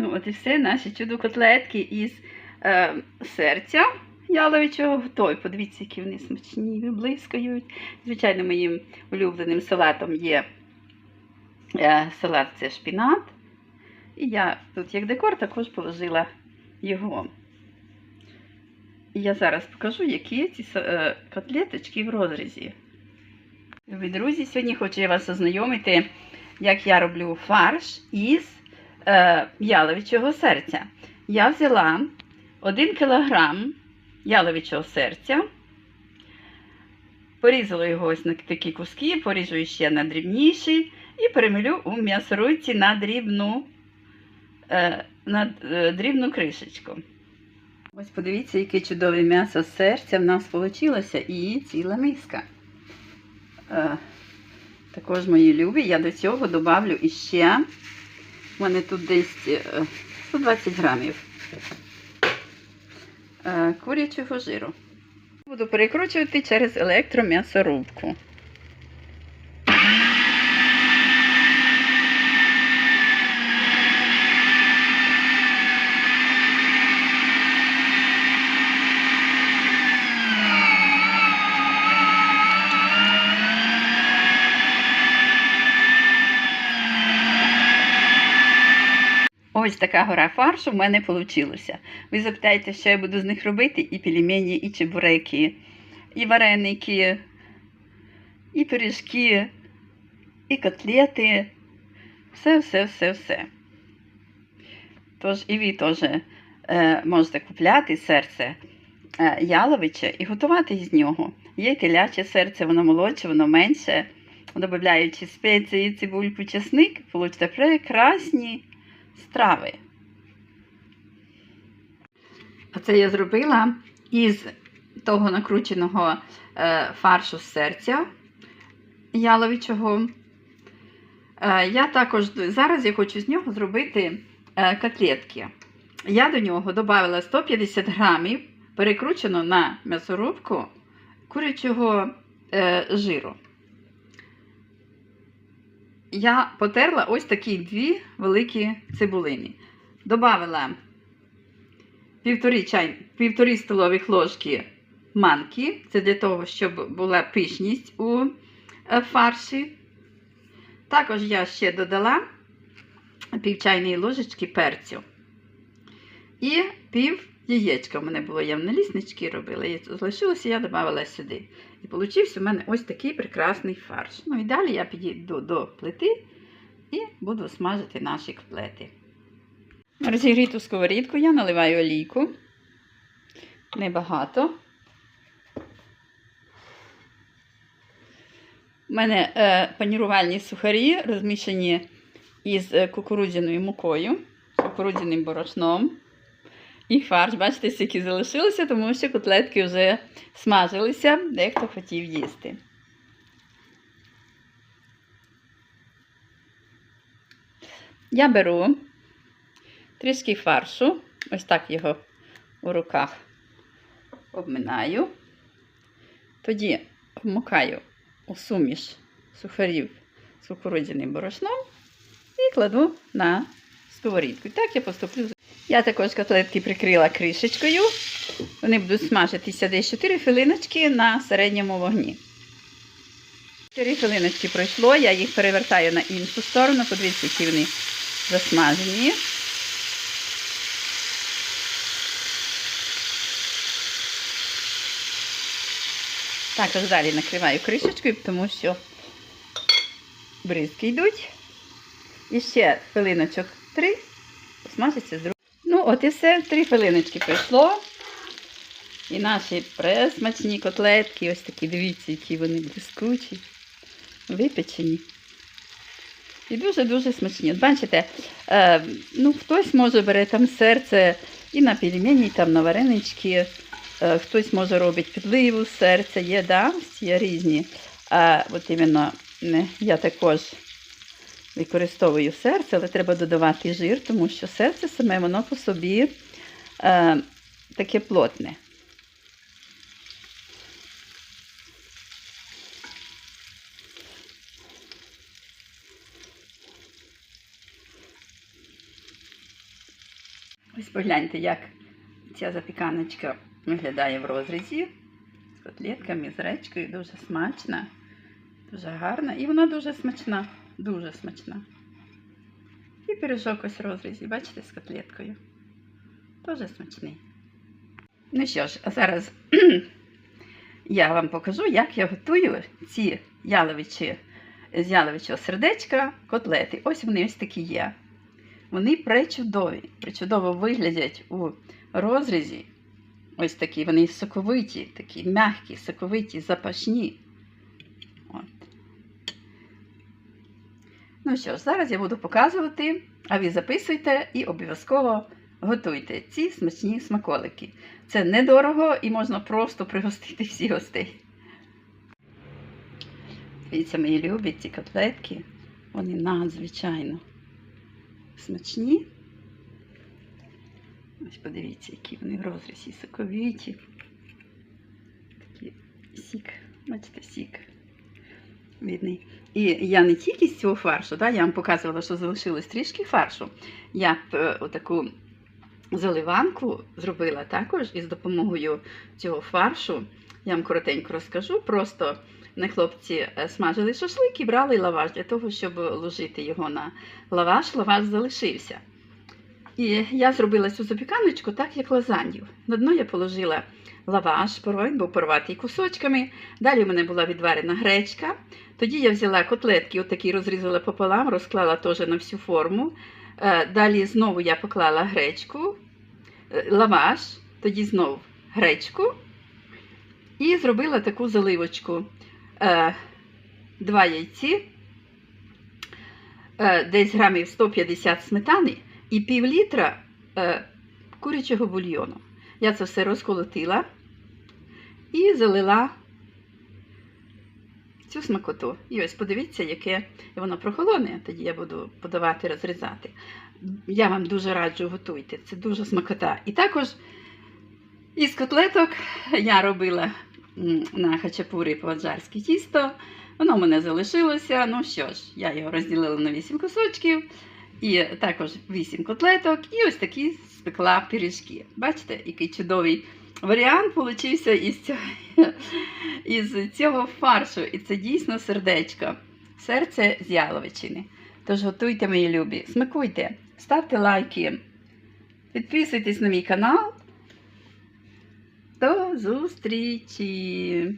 Ну, от і все, наші чудо-котлетки із е, серця яловичого готові. Подивіться, які вони смачні, виблискають. Звичайно, моїм улюбленим салатом є е, салат це шпінат. І я тут, як декор, також положила його. І я зараз покажу, які ці е, котлеточки в розрізі. Любі друзі, сьогодні хочу я вас ознайомити, як я роблю фарш із е, яловичого серця. Я взяла 1 кг яловичого серця, порізала його ось на такі куски, поріжу ще на дрібніші і перемелю у м'ясорубці на дрібну, е, на е, дрібну кришечку. Ось подивіться, яке чудове м'ясо серця в нас вийшло і ціла миска. Е, також мої любі. Я до цього додавлю іще. У мене тут десь е, 120 грамів е, курячого жиру. Буду перекручувати через електром'ясорубку. Ось така гора фаршу в мене вийшла. Ви запитаєте, що я буду з них робити? І пельмені, і чебуреки, і вареники, і пиріжки, і котлети. Все, все, все, все. Тож і ви теж е, можете купляти серце е, яловиче і готувати з нього. Є теляче серце, воно молодше, воно менше. Додаючи спеції, цибульку, чесник, получите прекрасні страви. А це я зробила із того накрученого е, фаршу з серця яловичого. Е, я також зараз я хочу з нього зробити е, котлетки. Я до нього додала 150 грамів перекручено на м'ясорубку курячого жиру. Я потерла ось такі дві великі цибулини. Добавила півтори, чай, півтори столових ложки манки. Це для того, щоб була пишність у е, фарші. Також я ще додала пів чайної ложечки перцю. І пів яєчка. У мене було я в наліснички робила. І залишилося, я додавала сюди. І получився у мене ось такий прекрасний фарш. Ну і далі я підійду до плити і буду смажити наші котлети. На розігріту сковорідку я наливаю олійку. Небагато. У мене е, панірувальні сухарі розмішані із е, кукурудзяною мукою, кукурудзяним борошном. І фарш, бачите, скільки залишилося, тому що котлетки вже смажилися, дехто хотів їсти. Я беру трішки фаршу, ось так його у руках обминаю. Тоді вмикаю у суміш сухарів з кукурудзяним борошном і кладу на сковорідку. І так я поступлю. Я також котлетки прикрила кришечкою. Вони будуть смажитися десь 4 хвилиночки на середньому вогні. 4 хвилиночки пройшло, я їх перевертаю на іншу сторону. Подивіться, які вони засмажені. Також далі накриваю кришечкою, тому що бризки йдуть. І ще хвилиночок 3 смажиться з другого. От і все, три хвилиночки пройшло. І наші пресмачні котлетки, ось такі, дивіться, які вони блискучі, випечені. І дуже-дуже смачні. От бачите, е, ну, хтось може бере там серце і на пельмені, і там на варенички. Е, хтось може робить підливу з серця, є, да? є різні. А от іменно я також використовую серце, але треба додавати жир, тому що серце саме воно по собі е, таке плотне. Ось погляньте, як ця запіканочка виглядає в розрізі з котлетками, з речкою. Дуже смачна, дуже гарна. І вона дуже смачна, дуже смачна. І пиріжок ось розрізі, бачите, з котлеткою. Дуже смачний. Ну що ж, а зараз я вам покажу, як я готую ці яловичі з яловичого сердечка котлети. Ось вони ось такі є. Вони пречудові, пречудово виглядять у розрізі. Ось такі, вони соковиті, такі м'які, соковиті, запашні. Ну що ж, зараз я буду показувати, а ви записуйте і обов'язково готуйте ці смачні смаколики. Це недорого і можна просто пригостити всіх гостей. Дивіться, мої любі ці котлетки, вони надзвичайно смачні. Ось подивіться, які вони в розрізі соковиті. Такий сік, бачите, сік видний. І я не тільки з цього фаршу, да, я вам показувала, що залишилось трішки фаршу. Я б отаку заливанку зробила також із допомогою цього фаршу. Я вам коротенько розкажу. Просто не хлопці е, смажили шашлик і брали лаваш для того, щоб ложити його на лаваш. Лаваш залишився. І я зробила цю запіканочку так, як лазанью. На дно я положила лаваш, він був порватий кусочками. Далі в мене була відварена гречка. Тоді я взяла котлетки, отакі розрізала пополам, розклала теж на всю форму. Е, Далі знову я поклала гречку, е, лаваш, тоді знову гречку і зробила таку заливочку. Е, Два яйці, десь грамів 150 сметани і пів літра е, курячого бульйону. Я це все розколотила і залила цю смакоту. І ось подивіться, яке воно прохолоне, тоді я буду подавати, розрізати. Я вам дуже раджу готуйте, це дуже смакота. І також із котлеток я робила на хачапурі по-аджарськи тісто. Воно в мене залишилося. Ну що ж, я його розділила на 8 кусочків. І також 8 котлеток, і ось такі спекла пиріжки. Бачите, який чудовий варіант получився із цього, із цього фаршу. І це дійсно сердечко. Серце з яловичини. Тож готуйте, мої любі, смакуйте, ставте лайки, підписуйтесь на мій канал. До зустрічі!